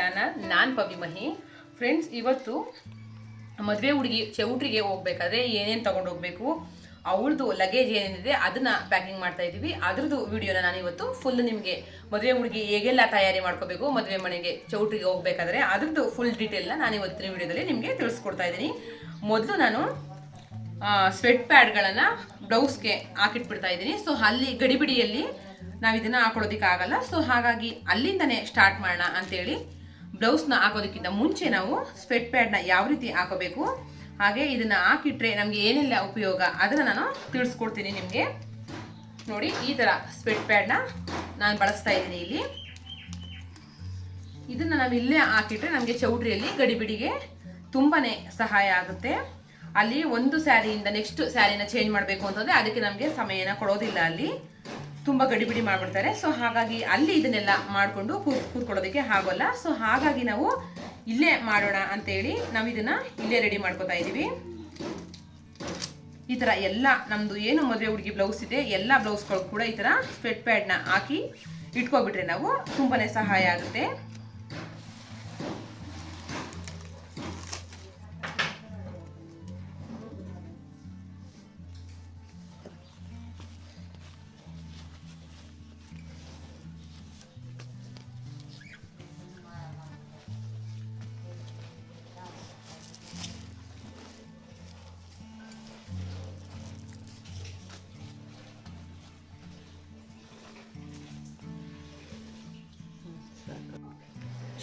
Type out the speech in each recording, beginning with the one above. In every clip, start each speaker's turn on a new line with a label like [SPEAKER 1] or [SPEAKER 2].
[SPEAKER 1] Channel ನಾನು ಪವಿ ಮಹಿ. Friends ಇವತ್ತು ಮದುವೆ ಹುಡುಗಿ ಚೌಟ್ರಿಗೆ ಹೋಗ್ಬೇಕಾದ್ರೆ ಏನೇನು ತಗೊಂಡು ಹೋಗ್ಬೇಕು, ಅವಳದು ಲಗೇಜ್ ಏನೇನಿದೆ ಅದನ್ನ ಪ್ಯಾಕಿಂಗ್ ಮಾಡ್ತಾ ಇದ್ದೀವಿ ಅದ್ರದ್ದು ವಿಡಿಯೋನ ನಾನು ಇವತ್ತು ಫುಲ್ ನಿಮಗೆ ಮದುವೆ ಹುಡುಗಿ ಹೇಗೆಲ್ಲ ತಯಾರಿ ಮಾಡ್ಕೋಬೇಕು, ಮದುವೆ ಮನೆಗೆ ಚೌಟ್ರಿಗೆ ಹೋಗ್ಬೇಕಾದ್ರೆ ಅದ್ರದ್ದು ಫುಲ್ ಡೀಟೇಲ್ನ ನಾನು ಇವತ್ತಿನ ವಿಡಿಯೋದಲ್ಲಿ ನಿಮಗೆ ತಿಳಿಸ್ಕೊಡ್ತಾ ಇದ್ದೀನಿ ಮೊದಲು ನಾನು ಸ್ವೆಟ್ ಪ್ಯಾಡ್ಗಳನ್ನು ಬ್ಲೌಸ್ಗೆ ಹಾಕಿಟ್ಬಿಡ್ತಾ ಇದ್ದೀನಿ ಸೊ ಅಲ್ಲಿ ಗಡಿಬಿಡಿಯಲ್ಲಿ ನಾವು ಇದನ್ನ ಹಾಕೊಳ್ಳೋದಕ್ಕೆ ಆಗಲ್ಲ ಸೊ ಹಾಗಾಗಿ ಅಲ್ಲಿಂದನೇ ಸ್ಟಾರ್ಟ್ ಮಾಡೋಣ ಅಂತೇಳಿ ಬ್ಲೌಸ್ನ ಹಾಕೋದಕ್ಕಿಂತ ಮುಂಚೆ ನಾವು ಸ್ವೆಟ್ ಪ್ಯಾಡ್ನ ಯಾವ ರೀತಿ ಹಾಕೋಬೇಕು, ಹಾಗೆ ಇದನ್ನ ಹಾಕಿಟ್ರೆ ನಮಗೆ ಏನೆಲ್ಲ ಉಪಯೋಗ ಅದನ್ನು ನಾನು ತಿಳಿಸ್ಕೊಡ್ತೀನಿ ನಿಮಗೆ. ನೋಡಿ, ಈ ಥರ ಸ್ವೆಟ್ ಪ್ಯಾಡ್ನ ನಾನು ಬಳಸ್ತಾ ಇದ್ದೀನಿ ಇಲ್ಲಿ. ಇದನ್ನ ನಾವು ಇಲ್ಲೇ ಹಾಕಿಟ್ರೆ ನಮಗೆ ಚೌಟ್ರಿಯಲ್ಲಿ ಗಡಿಬಿಡಿಗೆ ತುಂಬಾನೇ ಸಹಾಯ ಆಗುತ್ತೆ. ಅಲ್ಲಿ ಒಂದು ಸ್ಯಾರಿಯಿಂದ ನೆಕ್ಸ್ಟ್ ಸ್ಯಾರಿನ ಚೇಂಜ್ ಮಾಡಬೇಕು ಅಂತಂದ್ರೆ ಅದಕ್ಕೆ ನಮಗೆ ಸಮಯನ ಕೊಡೋದಿಲ್ಲ ಅಲ್ಲಿ. ತುಂಬ ಗಡಿಬಿಡಿ ಮಾಡಿಬಿಡ್ತಾರೆ. ಸೊ ಹಾಗಾಗಿ ಅಲ್ಲಿ ಇದನ್ನೆಲ್ಲ ಮಾಡಿಕೊಂಡು ಕೂತ್ ಕೂತ್ಕೊಳ್ಳೋದಕ್ಕೆ ಆಗೋಲ್ಲ. ಸೊ ಹಾಗಾಗಿ ನಾವು ಇಲ್ಲೇ ಮಾಡೋಣ ಅಂತೇಳಿ ನಾವು ಇದನ್ನ ಇಲ್ಲೇ ರೆಡಿ ಮಾಡ್ಕೋತಾ ಇದ್ದೀವಿ. ಈ ಥರ ಎಲ್ಲ ನಮ್ಮದು ಏನು ಮದುವೆ ಹುಡುಗಿ ಬ್ಲೌಸ್ ಇದೆ, ಎಲ್ಲ ಬ್ಲೌಸ್ಗಳು ಕೂಡ ಈ ಥರ ಸ್ವೆಟ್ ಪ್ಯಾಡ್ನ ಹಾಕಿ ಇಟ್ಕೊಬಿಟ್ರೆ ನಾವು ತುಂಬಾನೇ ಸಹಾಯ ಆಗುತ್ತೆ.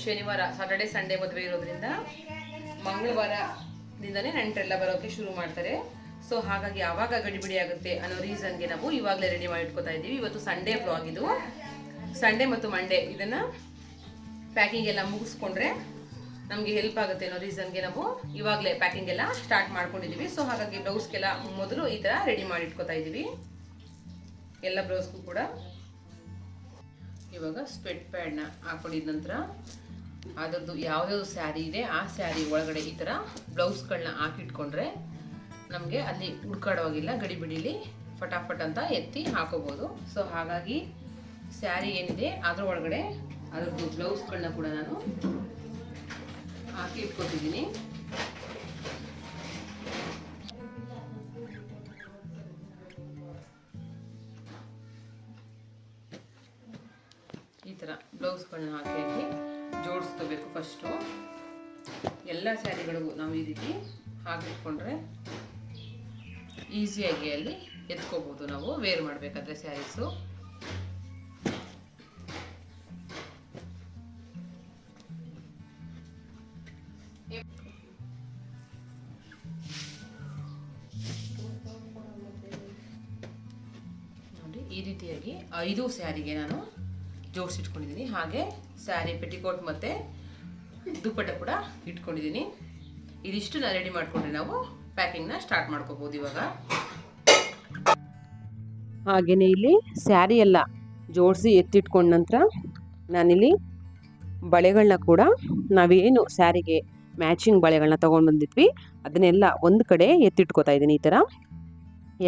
[SPEAKER 1] ಶನಿವಾರ ಸಾಟರ್ಡೆ ಸಂಡೇ ಮದುವೆ ಇರೋದ್ರಿಂದ ಮಂಗಳವಾರದಿಂದನೇ ನೆಂಟರೆಲ್ಲ ಬರೋಕೆ ಶುರು ಮಾಡ್ತಾರೆ. ಸೊ ಹಾಗಾಗಿ ಯಾವಾಗ ಗಡಿಬಿಡಿ ಆಗುತ್ತೆ ಅನ್ನೋ ರೀಸನ್ಗೆ ನಾವು ಇವಾಗಲೇ ರೆಡಿ ಮಾಡಿ ಇಟ್ಕೋತಾ ಇದ್ದೀವಿ. ಇವತ್ತು ಸಂಡೇ ಬ್ಲಾಗ್ ಇದು. ಸಂಡೇ ಮತ್ತು ಮಂಡೇ ಇದನ್ನ ಪ್ಯಾಕಿಂಗ್ ಎಲ್ಲ ಮುಗಿಸ್ಕೊಂಡ್ರೆ ನಮಗೆ ಹೆಲ್ಪ್ ಆಗುತ್ತೆ ಅನ್ನೋ ರೀಸನ್ಗೆ ನಾವು ಇವಾಗಲೇ ಪ್ಯಾಕಿಂಗ್ ಎಲ್ಲ ಸ್ಟಾರ್ಟ್ ಮಾಡ್ಕೊಂಡಿದ್ದೀವಿ. ಸೊ ಹಾಗಾಗಿ ಬ್ಲೌಸ್ಗೆಲ್ಲ ಮೊದಲು ಈ ಥರ ರೆಡಿ ಮಾಡಿ ಇಟ್ಕೋತಾ ಇದ್ದೀವಿ. ಎಲ್ಲ ಬ್ಲೌಸ್ಗೂ ಕೂಡ. ಇವಾಗ ಸ್ವೆಟ್ ಪ್ಯಾಡ್ನ ಹಾಕೊಂಡಿದ ನಂತರ ಅದರದ್ದು ಯಾವ್ಯಾವ್ದು ಸ್ಯಾರಿ ಇದೆ, ಆ ಸ್ಯಾರಿ ಒಳಗಡೆ ಈ ಥರ ಬ್ಲೌಸ್ಗಳನ್ನ ಹಾಕಿಟ್ಕೊಂಡ್ರೆ ನಮಗೆ ಅಲ್ಲಿ ಹುಡ್ಕಾಡೋವಾಗಿಲ್ಲ ಗಡಿಬಿಡಿಲಿ ಫಟಾಫಟ್ ಅಂತ ಎತ್ತಿ ಹಾಕೋಬೋದು. ಸೊ ಹಾಗಾಗಿ ಸ್ಯಾರಿ ಏನಿದೆ, ಅದ್ರ ಒಳಗಡೆ ಅದರದ್ದು ಬ್ಲೌಸ್ಗಳನ್ನ ಕೂಡ ನಾನು ಹಾಕಿ ಇಟ್ಕೊತಿದ್ದೀನಿ. ಎಲ್ಲ ಸ್ಯಾರಿಗಳಿಗೂ ನಾವು ಈ ರೀತಿ ಹಾಕಿಟ್ಕೊಂಡ್ರೆ ಈಸಿಯಾಗಿ ಅಲ್ಲಿ ಎತ್ಕೋಬೋದು ನಾವು. ವೇರ್ ಮಾಡಬೇಕಾದ್ರೆ ಸ್ಯಾರೀಸು ನೋಡಿ, ಈ ರೀತಿಯಾಗಿ ಐದು ಸ್ಯಾರಿಗೆ ನಾನು ಜೋಡಿಸಿಟ್ಕೊಂಡಿದ್ದೀನಿ. ಹಾಗೆ ಸ್ಯಾರಿ, ಪೆಟಿಕೋಟ್ ಮತ್ತು ದುಪ್ಪಟ್ಟ ಕೂಡ ಇಟ್ಕೊಂಡಿದ್ದೀನಿ. ಇದಿಷ್ಟು ನಾನು ರೆಡಿ ಮಾಡಿಕೊಂಡ್ರೆ ನಾವು ಪ್ಯಾಕಿಂಗ್ನ ಸ್ಟಾರ್ಟ್ ಮಾಡ್ಕೋಬೋದು ಇವಾಗ.
[SPEAKER 2] ಹಾಗೆಯೇ ಇಲ್ಲಿ ಸ್ಯಾರಿ ಎಲ್ಲ ಜೋಡಿಸಿ ಎತ್ತಿಟ್ಕೊಂಡ ನಂತರ ನಾನಿಲ್ಲಿ ಬಳೆಗಳನ್ನ ಕೂಡ ನಾವೇನು ಸ್ಯಾರಿಗೆ ಮ್ಯಾಚಿಂಗ್ ಬಳೆಗಳನ್ನ ತೊಗೊಂಡು ಬಂದಿದ್ವಿ. ಅದನ್ನೆಲ್ಲ ಒಂದು ಕಡೆ ಎತ್ತಿಟ್ಕೋತಾ ಇದ್ದೀನಿ ಈ ಥರ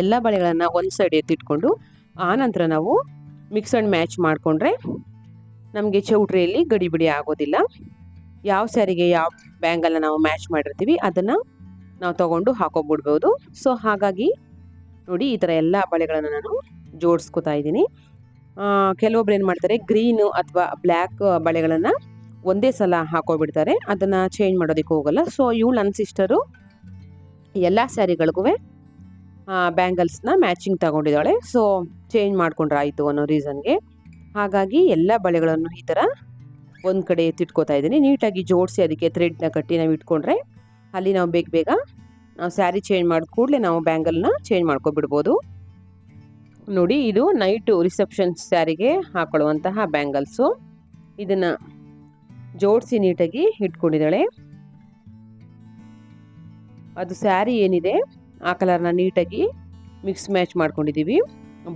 [SPEAKER 2] ಎಲ್ಲ ಬಳೆಗಳನ್ನು ಒಂದು ಸೈಡ್ ಎತ್ತಿಟ್ಕೊಂಡು ಆನಂತರ ನಾವು ಮಿಕ್ಸ್ ಆ್ಯಂಡ್ ಮ್ಯಾಚ್ ಮಾಡಿಕೊಂಡ್ರೆ ನಮಗೆ ಚೌಟ್ರಿಯಲ್ಲಿ ಗಡಿಬಿಡಿ ಆಗೋದಿಲ್ಲ. ಯಾವ ಸ್ಯಾರಿಗೆ ಯಾವ ಬ್ಯಾಂಗಲ್ನ ನಾವು ಮ್ಯಾಚ್ ಮಾಡಿರ್ತೀವಿ, ಅದನ್ನು ನಾವು ತಗೊಂಡು ಹಾಕೋಬಿಡ್ಬೋದು. ಸೊ ಹಾಗಾಗಿ ನೋಡಿ ಈ ಥರ ಎಲ್ಲ ಬಳೆಗಳನ್ನು ನಾನು ಜೋಡಿಸ್ಕೊತಾ ಇದ್ದೀನಿ. ಕೆಲವೊಬ್ರು ಏನು ಮಾಡ್ತಾರೆ ಗ್ರೀನು ಅಥವಾ ಬ್ಲ್ಯಾಕ್ ಬಳೆಗಳನ್ನು ಒಂದೇ ಸಲ ಹಾಕೋಬಿಡ್ತಾರೆ. ಅದನ್ನು ಚೇಂಜ್ ಮಾಡೋದಕ್ಕೆ ಹೋಗಲ್ಲ. ಸೊ ಇವಳು ನನ್ನ ಸಿಸ್ಟರು ಎಲ್ಲ ಸ್ಯಾರಿಗಳಿಗೂ ಬ್ಯಾಂಗಲ್ಸ್ನ ಮ್ಯಾಚಿಂಗ್ ತಗೊಂಡಿದ್ದಾಳೆ. ಸೊ ಚೇಂಜ್ ಮಾಡ್ಕೊಂಡ್ರೆ ಆಯಿತು ಅನ್ನೋ ರೀಸನ್ಗೆ ಹಾಗಾಗಿ ಎಲ್ಲ ಬಳೆಗಳನ್ನು ಈ ಥರ ಒಂದು ಕಡೆ ಎತ್ತಿಟ್ಕೋತಾ ಇದ್ದೀನಿ. ನೀಟಾಗಿ ಜೋಡಿಸಿ ಅದಕ್ಕೆ ಥ್ರೆಡ್ನ ಕಟ್ಟಿ ನಾವು ಇಟ್ಕೊಂಡ್ರೆ ಅಲ್ಲಿ ನಾವು ಬೇಗ ಬೇಗ, ನಾವು ಸ್ಯಾರಿ ಚೇಂಜ್ ಮಾಡಿ ಕೂಡಲೇ ನಾವು ಬ್ಯಾಂಗಲ್ನ ಚೇಂಜ್ ಮಾಡ್ಕೊಬಿಡ್ಬೋದು. ನೋಡಿ ಇದು ನೈಟು ರಿಸೆಪ್ಷನ್ ಸ್ಯಾರಿಗೆ ಹಾಕೊಳ್ಳುವಂತಹ ಬ್ಯಾಂಗಲ್ಸು ಇದನ್ನು ಜೋಡಿಸಿ ನೀಟಾಗಿ ಇಟ್ಕೊಂಡಿದ್ದಾಳೆ. ಅದು ಸ್ಯಾರಿ ಏನಿದೆ, ಆ ಕಲರ್ನ ನೀಟಾಗಿ ಮಿಕ್ಸ್ ಮ್ಯಾಚ್ ಮಾಡ್ಕೊಂಡಿದ್ದೀವಿ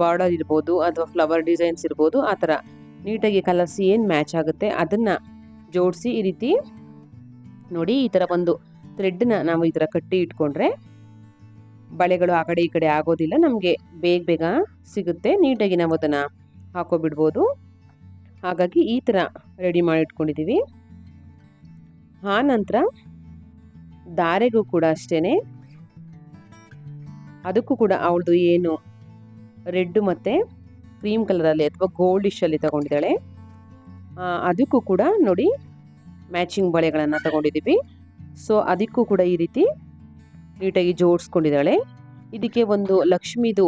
[SPEAKER 2] ಬಾರ್ಡರ್ ಇರ್ಬೋದು ಅಥವಾ ಫ್ಲವರ್ ಡಿಸೈನ್ಸ್ ಇರ್ಬೋದು, ಆ ಥರ ನೀಟಾಗಿ ಕಲರ್ಸ್ ಏನು ಮ್ಯಾಚ್ ಆಗುತ್ತೆ ಅದನ್ನು ಜೋಡಿಸಿ ಈ ರೀತಿ ನೋಡಿ ಈ ಥರ ಒಂದು ಥ್ರೆಡ್ನ ನಾವು ಈ ಥರ ಕಟ್ಟಿ ಇಟ್ಕೊಂಡ್ರೆ ಬಳೆಗಳು ಆ ಕಡೆ ಈ ಕಡೆ ಆಗೋದಿಲ್ಲ, ನಮಗೆ ಬೇಗ ಬೇಗ ಸಿಗುತ್ತೆ. ನೀಟಾಗಿ ನಾವು ಅದನ್ನು ಹಾಕೋಬಿಡ್ಬೋದು. ಹಾಗಾಗಿ ಈ ಥರ ರೆಡಿ ಮಾಡಿ ಇಟ್ಕೊಂಡಿದ್ದೀವಿ ಆ ನಂತರ ದಾರೆಗೂ ಕೂಡ ಅಷ್ಟೇ ಅದಕ್ಕೂ ಕೂಡ ಅವಳದು ಏನು ರೆಡ್ ಮತ್ತು ಕ್ರೀಮ್ ಕಲರಲ್ಲಿ ಅಥವಾ ಗೋಲ್ಡಿಶಲ್ಲಿ ತಗೊಂಡಿದ್ದಾಳೆ. ಅದಕ್ಕೂ ಕೂಡ ನೋಡಿ ಮ್ಯಾಚಿಂಗ್ ಬಳೆಗಳನ್ನು ತಗೊಂಡಿದ್ದೀವಿ. ಸೊ ಅದಕ್ಕೂ ಕೂಡ ಈ ರೀತಿ ನೀಟಾಗಿ ಜೋಡಿಸ್ಕೊಂಡಿದ್ದಾಳೆ. ಇದಕ್ಕೆ ಒಂದು ಲಕ್ಷ್ಮಿದು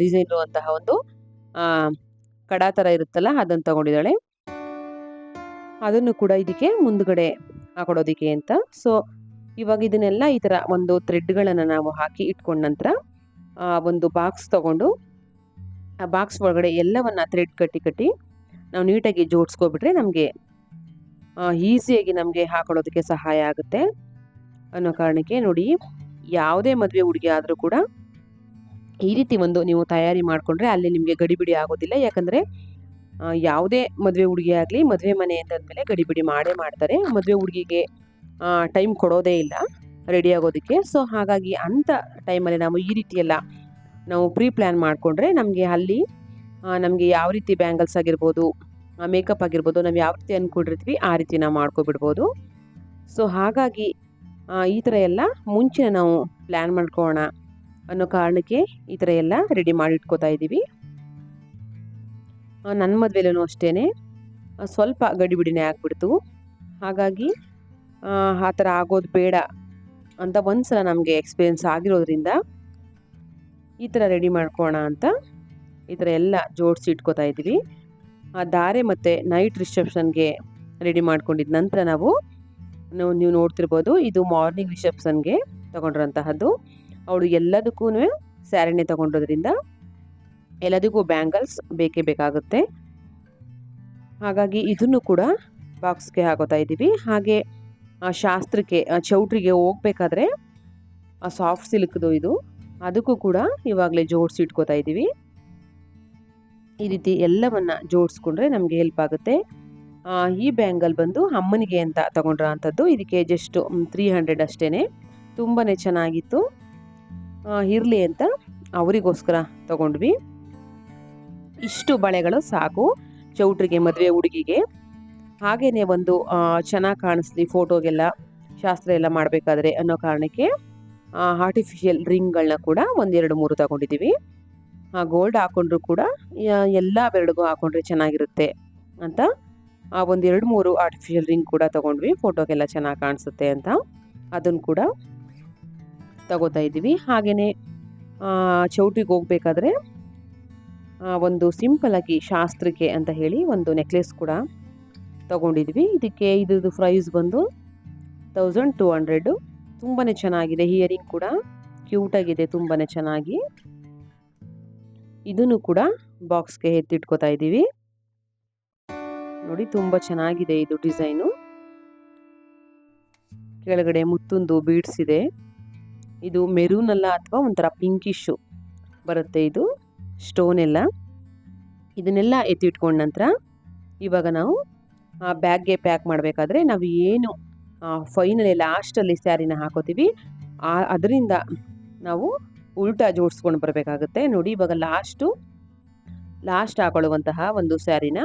[SPEAKER 2] ಡಿಸೈನ್ ಇರುವಂತಹ ಒಂದು ಕಡ ಥರ ಇರುತ್ತಲ್ಲ, ಅದನ್ನು ತಗೊಂಡಿದ್ದಾಳೆ. ಅದನ್ನು ಕೂಡ ಇದಕ್ಕೆ ಮುಂದ್ಗಡೆ ಹಾಕೊಡೋದಕ್ಕೆ ಅಂತ. ಸೊ ಇವಾಗ ಇದನ್ನೆಲ್ಲ ಈ ಥರ ಒಂದು ಥ್ರೆಡ್ಗಳನ್ನು ನಾವು ಹಾಕಿ ಇಟ್ಕೊಂಡ ನಂತರ ಒಂದು ಬಾಕ್ಸ್ ತಗೊಂಡು ಆ ಬಾಕ್ಸ್ ಒಳಗಡೆ ಎಲ್ಲವನ್ನು ಥ್ರೆಡ್ ಕಟ್ಟಿ ಕಟ್ಟಿ ನಾವು ನೀಟಾಗಿ ಜೋಡಿಸ್ಕೊಬಿಟ್ರೆ ನಮಗೆ ಈಸಿಯಾಗಿ ನಮಗೆ ಹಾಕೊಳ್ಳೋದಕ್ಕೆ ಸಹಾಯ ಆಗುತ್ತೆ ಅನ್ನೋ ಕಾರಣಕ್ಕೆ ನೋಡಿ ಯಾವುದೇ ಮದುವೆ ಹುಡುಗಿ ಆದರೂ ಕೂಡ ಈ ರೀತಿ ಒಂದು ನೀವು ತಯಾರಿ ಮಾಡಿಕೊಂಡ್ರೆ ಅಲ್ಲಿ ನಿಮಗೆ ಗಡಿಬಿಡಿ ಆಗೋದಿಲ್ಲ. ಯಾಕಂದರೆ ಯಾವುದೇ ಮದುವೆ ಹುಡುಗಿ ಆಗಲಿ ಮದುವೆ ಮನೆ ಅಂತಂದಮೇಲೆ ಗಡಿಬಿಡಿ ಮಾಡೇ ಮಾಡ್ತಾರೆ. ಮದುವೆ ಹುಡುಗಿಗೆ ಟೈಮ್ ಕೊಡೋದೇ ಇಲ್ಲ ರೆಡಿ ಆಗೋದಕ್ಕೆ. ಸೊ ಹಾಗಾಗಿ ಅಂಥ ಟೈಮಲ್ಲಿ ನಾವು ಈ ರೀತಿ ಎಲ್ಲ ನಾವು ಪ್ರೀ ಪ್ಲ್ಯಾನ್ ಮಾಡಿಕೊಂಡ್ರೆ ನಮಗೆ ಅಲ್ಲಿ ನಮಗೆ ಯಾವ ರೀತಿ ಬ್ಯಾಂಗಲ್ಸ್ ಆಗಿರ್ಬೋದು ಮೇಕಪ್ ಆಗಿರ್ಬೋದು ನಾವು ಯಾವ ರೀತಿ ಅಂದ್ಕೊಂಡಿರ್ತೀವಿ ಆ ರೀತಿ ನಾವು ಮಾಡ್ಕೊಬಿಡ್ಬೋದು. ಸೊ ಹಾಗಾಗಿ ಈ ಥರ ಎಲ್ಲ ಮುಂಚೆ ನಾವು ಪ್ಲ್ಯಾನ್ ಮಾಡ್ಕೋಣ ಅನ್ನೋ ಕಾರಣಕ್ಕೆ ಈ ಥರ ಎಲ್ಲ ರೆಡಿ ಮಾಡಿ ಇಟ್ಕೋತಾ ಇದ್ದೀವಿ ನನ್ನ ಮದುವೆಲೂ ಅಷ್ಟೇ ಸ್ವಲ್ಪ ಗಡಿಬಿಡಿನೇ ಆಗಿಬಿಡ್ತು. ಹಾಗಾಗಿ ಆ, ಥರ ಆಗೋದು ಬೇಡ ಅಂತ ಒಂದ್ಸಲ ನಮಗೆ ಎಕ್ಸ್ಪೀರಿಯನ್ಸ್ ಆಗಿರೋದ್ರಿಂದ ಈ ಥರ ರೆಡಿ ಮಾಡ್ಕೋಣ ಅಂತ ಈ ಥರ ಎಲ್ಲ ಜೋಡಿಸಿ ಇಟ್ಕೋತಾ ಇದ್ದೀವಿ. ಆ ದಾರೆ ಮತ್ತು ನೈಟ್ ರಿಸೆಪ್ಷನ್ಗೆ ರೆಡಿ ಮಾಡ್ಕೊಂಡಿದ್ದ ನಂತರ ನಾವು ನಾವು ನೋಡ್ತಿರ್ಬೋದು ಇದು ಮಾರ್ನಿಂಗ್ ರಿಸೆಪ್ಷನ್ಗೆ ತೊಗೊಂಡಿರೋಂತಹದ್ದು ಅವಳು ಎಲ್ಲದಕ್ಕೂ ಸ್ಯಾರಿನೇ ತಗೊಂಡೋದ್ರಿಂದ ಎಲ್ಲದಕ್ಕೂ ಬ್ಯಾಂಗಲ್ಸ್ ಬೇಕೇ ಬೇಕಾಗುತ್ತೆ. ಹಾಗಾಗಿ ಇದನ್ನು ಕೂಡ ಬಾಕ್ಸ್ಗೆ ಹಾಕೋತಾ ಇದ್ದೀವಿ. ಹಾಗೆ ಆ ಶಾಸ್ತ್ರಕ್ಕೆ ಚೌಟ್ರಿಗೆ ಹೋಗ್ಬೇಕಾದ್ರೆ ಆ ಸಾಫ್ಟ್ ಸಿಲ್ಕ್ದು ಇದು ಅದಕ್ಕೂ ಕೂಡ ಇವಾಗಲೇ ಜೋಡಿಸಿ ಇಟ್ಕೋತಾ ಇದ್ದೀವಿ. ಈ ರೀತಿ ಎಲ್ಲವನ್ನ ಜೋಡಿಸ್ಕೊಂಡ್ರೆ ನಮಗೆ ಹೆಲ್ಪ್ ಆಗುತ್ತೆ. ಈ ಬ್ಯಾಂಗಲ್ ಬಂದು ಅಮ್ಮನಿಗೆ ಅಂತ ತಗೊಂಡ್ರ ಅಂಥದ್ದು ಇದಕ್ಕೆ ಜಸ್ಟ್ ತ್ರೀ ಹಂಡ್ರೆಡ್ ಅಷ್ಟೇ ತುಂಬಾ ಚೆನ್ನಾಗಿತ್ತು. ಇರಲಿ ಅಂತ ಅವರಿಗೋಸ್ಕರ ತಗೊಂಡ್ವಿ. ಇಷ್ಟು ಬಳೆಗಳು ಸಾಕು ಚೌಟ್ರಿಗೆ ಮದುವೆ ಹುಡುಗಿಗೆ. ಹಾಗೇನೆ ಒಂದು ಚೆನ್ನಾಗಿ ಕಾಣಿಸ್ಲಿ ಫೋಟೋಗೆಲ್ಲ ಶಾಸ್ತ್ರ ಎಲ್ಲ ಮಾಡಬೇಕಾದ್ರೆ ಅನ್ನೋ ಕಾರಣಕ್ಕೆ. ಆರ್ಟಿಫಿಷಿಯಲ್ ರಿಂಗ್ಗಳನ್ನ ಕೂಡ ಒಂದೆರಡು ಮೂರು ತಗೊಂಡಿದ್ದೀವಿ. ಗೋಲ್ಡ್ ಹಾಕೊಂಡ್ರು ಕೂಡ ಎಲ್ಲ ಬೆರಳಿಗೂ ಹಾಕೊಂಡ್ರೆ ಚೆನ್ನಾಗಿರುತ್ತೆ ಅಂತ. ಆ, ಒಂದೆರಡು ಮೂರು ಆರ್ಟಿಫಿಷಿಯಲ್ ರಿಂಗ್ ಕೂಡ ತಗೊಂಡ್ವಿ. ಫೋಟೋಗೆಲ್ಲ ಚೆನ್ನಾಗಿ ಕಾಣಿಸುತ್ತೆ ಅಂತ. ಅದನ್ನು ಕೂಡ ತಗೋತಾ ಇದ್ದೀವಿ. ಹಾಗೆಯೇ ಚೌಟಿಗೆ ಹೋಗ್ಬೇಕಾದ್ರೆ ಒಂದು ಸಿಂಪಲ್ ಆಗಿ ಶಾಸ್ತ್ರಕ್ಕೆ ಅಂತ ಹೇಳಿ ಒಂದು ನೆಕ್ಲೆಸ್ ಕೂಡ ತಗೊಂಡಿದ್ವಿ ಇದಕ್ಕೆ, ಇದ್ರದ್ದು ಪ್ರೈಸ್ ಬಂದು ತೌಸಂಡ್ ಟೂ ಹಂಡ್ರೆಡು ತುಂಬಾ ಚೆನ್ನಾಗಿದೆ. ಹಿಯರಿಂಗ್ ಕೂಡ ಕ್ಯೂಟಾಗಿದೆ ತುಂಬಾನೇ ಚೆನ್ನಾಗಿ. ಇದನ್ನು ಕೂಡ ಬಾಕ್ಸ್ಗೆ ಎತ್ತಿಟ್ಕೋತಾ ಇದ್ದೀವಿ. ನೋಡಿ ತುಂಬ ಚೆನ್ನಾಗಿದೆ ಇದು ಡಿಸೈನು. ಕೆಳಗಡೆ ಮುತ್ತೊಂದು ಬೀಡ್ಸ್ ಇದೆ. ಇದು ಮೆರೂನ್ ಅಲ್ಲ ಅಥವಾ ಒಂಥರ ಪಿಂಕಿಶು ಬರುತ್ತೆ ಇದು, ಸ್ಟೋನ್ ಎಲ್ಲ. ಇದನ್ನೆಲ್ಲ ಎತ್ತಿಟ್ಕೊಂಡ ನಂತರ ಇವಾಗ ನಾವು ಆ ಬ್ಯಾಗ್ಗೆ ಪ್ಯಾಕ್ ಮಾಡಬೇಕಾದ್ರೆ ನಾವು ಏನು ಫೈನಲಿ ಲಾಸ್ಟಲ್ಲಿ ಸ್ಯಾರಿನ ಹಾಕೋತೀವಿ. ಅದರಿಂದ ನಾವು ಉಲ್ಟಾ ಜೋಡಿಸ್ಕೊಂಡು ಬರಬೇಕಾಗುತ್ತೆ. ನೋಡಿ ಇವಾಗ ಲಾಸ್ಟು ಲಾಸ್ಟ್ ಹಾಕೊಳ್ಳುವಂತಹ ಒಂದು ಸ್ಯಾರಿನ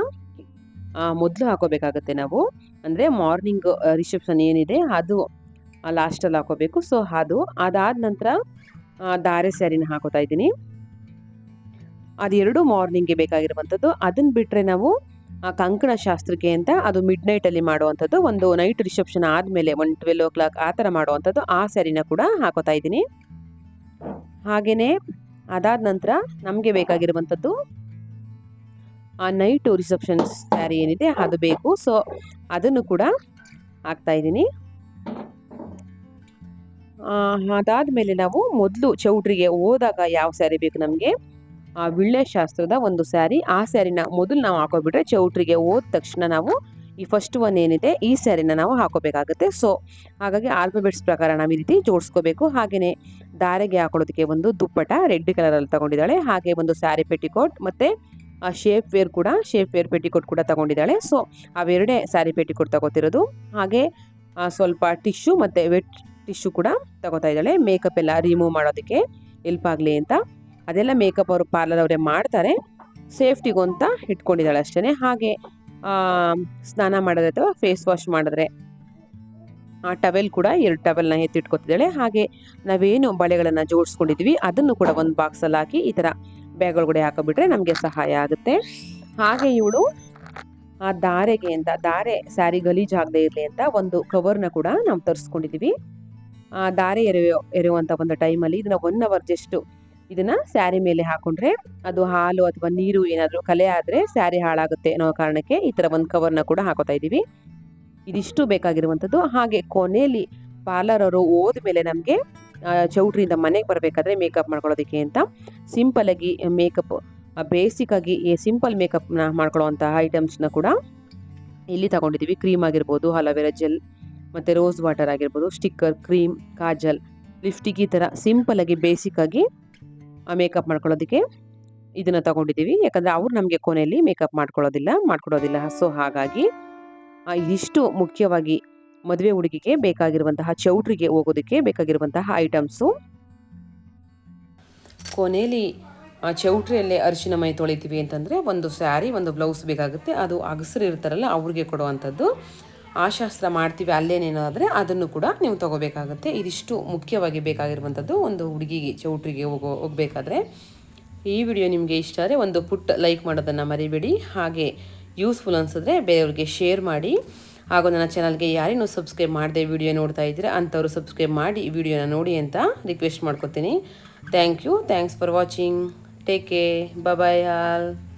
[SPEAKER 2] ಮೊದಲು ಹಾಕೋಬೇಕಾಗುತ್ತೆ ನಾವು. ಅಂದರೆ ಮಾರ್ನಿಂಗ್ ರಿಸೆಪ್ಷನ್ ಏನಿದೆ ಅದು ಲಾಸ್ಟಲ್ಲಿ ಹಾಕೋಬೇಕು. ಸೊ ಅದು ಅದಾದ ನಂತರ ಧಾರೆ ಸ್ಯಾರಿನ ಹಾಕೋತಾ ಇದ್ದೀನಿ. ಅದೆರಡು ಮಾರ್ನಿಂಗ್ಗೆ ಬೇಕಾಗಿರುವಂಥದ್ದು ಅದನ್ನು ಬಿಟ್ಟರೆ ನಾವು ಕಂಕಣ ಶಾಸ್ತ್ರಕ್ಕೆ ಅಂತ ಅದು ಮಿಡ್ ನೈಟಲ್ಲಿ ಮಾಡುವಂಥದ್ದು. ಒಂದು ನೈಟ್ ರಿಸೆಪ್ಷನ್ ಆದಮೇಲೆ ಒನ್ ಟ್ವೆಲ್ ಓ ಕ್ಲಾಕ್ ಆ ಥರ ಮಾಡುವಂಥದ್ದು. ಆ ಸ್ಯಾರಿನ ಕೂಡ ಹಾಕೋತಾ ಇದ್ದೀನಿ. ಹಾಗೆಯೇ ಅದಾದ ನಂತರ ನಮಗೆ ಬೇಕಾಗಿರುವಂಥದ್ದು ಆ ನೈಟ್ ರಿಸೆಪ್ಷನ್ ಸ್ಯಾರಿ ಏನಿದೆ ಅದು ಬೇಕು. ಸೊ ಅದನ್ನು ಕೂಡ ಹಾಕ್ತಾ ಇದ್ದೀನಿ. ಅದಾದಮೇಲೆ ನಾವು ಮೊದಲು ಚೌಟ್ರಿಗೆ ಹೋದಾಗ ಯಾವ ಸ್ಯಾರಿ ಬೇಕು ನಮಗೆ? ಆ ವಿಳ್ಳೆ ಶಾಸ್ತ್ರದ ಒಂದು ಸ್ಯಾರಿ, ಆ ಸ್ಯಾರಿನ ಮೊದಲು ನಾವು ಹಾಕೋಬಿಟ್ರೆ ಚೌಟ್ರಿಗೆ ಹೋದ ತಕ್ಷಣ ನಾವು ಈ ಫಸ್ಟ್ ಒನ್ ಏನಿದೆ, ಈ ಸ್ಯಾರಿನ ನಾವು ಹಾಕೋಬೇಕಾಗುತ್ತೆ. ಸೊ ಹಾಗಾಗಿ ಆಲ್ಫಬೆಟ್ಸ್ ಪ್ರಕಾರ ನಾವು ಈ ರೀತಿ ಜೋಡಿಸ್ಕೋಬೇಕು. ಹಾಗೆಯೇ ದಾರೆಗೆ ಹಾಕೊಳ್ಳೋದಕ್ಕೆ ಒಂದು ದುಪ್ಪಟ ರೆಡ್ ಕಲರಲ್ಲಿ ತಗೊಂಡಿದ್ದಾಳೆ. ಹಾಗೆ ಒಂದು ಸ್ಯಾರಿ ಪೆಟಿಕೋಟ್ ಮತ್ತು, ಆ ಶೇಪ್ ವೇರ್ ಕೂಡ ಶೇಪ್ ವೇರ್ ಪೆಟಿಕೋಟ್ ಕೂಡ ತಗೊಂಡಿದ್ದಾಳೆ. ಸೊ ಅವೆರಡೇ ಸ್ಯಾರಿ ಪೆಟಿಕೋಟ್ ತಗೋತಿರೋದು. ಹಾಗೆ ಸ್ವಲ್ಪ ಟಿಶ್ಯೂ ಮತ್ತು ವೆಟ್ ಟಿಶ್ಯೂ ಕೂಡ ತಗೋತಾ ಇದ್ದಾಳೆ. ಮೇಕಪ್ ಎಲ್ಲ ರಿಮೂವ್ ಮಾಡೋದಕ್ಕೆ ಹೆಲ್ಪ್ ಆಗಲಿ ಅಂತ. ಅದೆಲ್ಲ ಮೇಕಪ್ ಅವರು ಪಾರ್ಲರ್ ಅವರೇ ಮಾಡ್ತಾರೆ ಸೇಫ್ಟಿಗೂ ಅಂತ ಇಟ್ಕೊಂಡಿದ್ದಾಳೆ ಅಷ್ಟೇ ಹಾಗೆ ಸ್ನಾನ ಮಾಡಿದ್ರೆ ಅಥವಾ ಫೇಸ್ ವಾಶ್ ಮಾಡಿದ್ರೆ, ಆ ಟವೆಲ್ ಕೂಡ ಎರಡು ಟವೆಲ್ನ ಎತ್ತಿಟ್ಕೊತಿದ್ದಾಳೆ ಹಾಗೆ ನಾವೇನು ಬಳೆಗಳನ್ನು ಜೋಡಿಸ್ಕೊಂಡಿದ್ವಿ, ಅದನ್ನು ಕೂಡ ಒಂದು ಬಾಕ್ಸಲ್ಲಿ ಹಾಕಿ ಈ ಥರ ಬ್ಯಾಗ್ ಒಳಗಡೆ ಹಾಕೋಬಿಟ್ರೆ ನಮಗೆ ಸಹಾಯ ಆಗುತ್ತೆ. ಹಾಗೆ ಇವಳು ಆ ದಾರೆಗೆ ಅಂತ, ದಾರೆ, ಸ್ಯಾರಿ ಗಲೀಜಾಗದೆ ಇರಲಿ ಅಂತ ಒಂದು ಕವರ್ನ ಕೂಡ ನಾವು ತರಿಸ್ಕೊಂಡಿದ್ದೀವಿ ಆ ದಾರೆ ಎರೆಯೋ ಎರೆಯುವಂಥ ಒಂದು ಟೈಮಲ್ಲಿ ಇದನ್ನ ಒನ್ ಅವರ್ ಜಸ್ಟ್ ಇದನ್ನ ಸ್ಯಾರಿ ಮೇಲೆ ಹಾಕೊಂಡ್ರೆ ಅದು ಹಾಲು ಅಥವಾ ನೀರು ಏನಾದರೂ ಕಲೆ ಆದರೆ ಸ್ಯಾರಿ ಹಾಳಾಗುತ್ತೆ ಅನ್ನೋ ಕಾರಣಕ್ಕೆ ಈ ಥರ ಒಂದು ಕವರ್ನ ಕೂಡ ಹಾಕೋತಾ ಇದ್ದೀವಿ ಇದಿಷ್ಟು ಬೇಕಾಗಿರುವಂಥದ್ದು ಹಾಗೆ ಕೊನೆಯಲ್ಲಿ ಪಾರ್ಲರ್ ಅವರು ಹೋದ್ಮೇಲೆ ನಮಗೆ ಚೌಟ್ರಿಯಿಂದ ಮನೆಗೆ ಬರಬೇಕಾದ್ರೆ ಮೇಕಪ್ ಮಾಡ್ಕೊಳ್ಳೋದಕ್ಕೆ ಅಂತ ಸಿಂಪಲ್ ಆಗಿ ಮೇಕಪ್ ಬೇಸಿಕ್ ಆಗಿ ಸಿಂಪಲ್ ಮೇಕಪ್ನ ಮಾಡ್ಕೊಳ್ಳೋವಂಥ ಐಟಮ್ಸ್ನ ಕೂಡ ಇಲ್ಲಿ ತಗೊಂಡಿದ್ದೀವಿ ಕ್ರೀಮ್ ಆಗಿರ್ಬೋದು, ಅಲೋವೆರಾ ಜೆಲ್ ಮತ್ತು ರೋಸ್ ವಾಟರ್ ಆಗಿರ್ಬೋದು ಸ್ಟಿಕ್ಕರ್ ಕ್ರೀಮ್ ಕಾಜಲ್ ಲಿಫ್ಟಿಕ್ ಈ ಥರ ಸಿಂಪಲ್ ಆಗಿ ಬೇಸಿಕ್ ಆಗಿ ಮೇಕಪ್ ಮಾಡ್ಕೊಳ್ಳೋದಕ್ಕೆ ಇದನ್ನ ತಗೊಂಡಿದ್ದೀವಿ. ಯಾಕಂದರೆ ಅವ್ರು ನಮಗೆ ಕೊನೆಯಲ್ಲಿ ಮೇಕಪ್ ಮಾಡ್ಕೊಳ್ಳೋದಿಲ್ಲ, ಮಾಡ್ಕೊಡೋದಿಲ್ಲ. ಸೊ ಹಾಗಾಗಿ ಇದಿಷ್ಟು ಮುಖ್ಯವಾಗಿ ಮದುವೆ ಹುಡುಗಿಗೆ ಬೇಕಾಗಿರುವಂತಹ, ಚೌಟ್ರಿಗೆ ಹೋಗೋದಕ್ಕೆ ಬೇಕಾಗಿರುವಂತಹ ಐಟಮ್ಸು. ಕೊನೆಯಲ್ಲಿ ಆ ಚೌಟ್ರಿಯಲ್ಲೇ ಅರಿಶಿನ ಮೈ ತೊಳಿತೀವಿ ಅಂತಂದರೆ, ಒಂದು ಸ್ಯಾರಿ, ಒಂದು ಬ್ಲೌಸ್ ಬೇಕಾಗುತ್ತೆ. ಅದು ಅಗಸರು ಇರ್ತಾರಲ್ಲ, ಅವ್ರಿಗೆ ಕೊಡುವಂಥದ್ದು. ಆ ಶಾಸ್ತ್ರ ಮಾಡ್ತೀವಿ ಅಲ್ಲೇನೇನಾದರೆ ಅದನ್ನು ಕೂಡ ನೀವು ತಗೋಬೇಕಾಗುತ್ತೆ. ಇದಿಷ್ಟು ಮುಖ್ಯವಾಗಿ ಬೇಕಾಗಿರುವಂಥದ್ದು ಒಂದು ಹುಡುಗಿಗೆ, ಚೌಟ್ರಿಗೆ ಹೋಗೋ, ಹೋಗಬೇಕಾದ್ರೆ. ಈ ವಿಡಿಯೋ ನಿಮಗೆ ಇಷ್ಟ ಆದರೆ ಒಂದು ಪುಟ್ಟ ಲೈಕ್ ಮಾಡೋದನ್ನು ಮರಿಬೇಡಿ. ಹಾಗೆ ಯೂಸ್ಫುಲ್ ಅನಿಸಿದ್ರೆ ಬೇರೆಯವ್ರಿಗೆ ಶೇರ್ ಮಾಡಿ. ಹಾಗೂ ನನ್ನ ಚಾನಲ್ಗೆ ಯಾರೇನು ಸಬ್ಸ್ಕ್ರೈಬ್ ಮಾಡದೆ ವಿಡಿಯೋ ನೋಡ್ತಾ ಇದ್ದೀರಾ ಅಂಥವ್ರು ಸಬ್ಸ್ಕ್ರೈಬ್ ಮಾಡಿ ವಿಡಿಯೋನ ನೋಡಿ ಅಂತ ರಿಕ್ವೆಸ್ಟ್ ಮಾಡ್ಕೊತೀನಿ. Thank you. Thanks for watching. Take care. Bye all.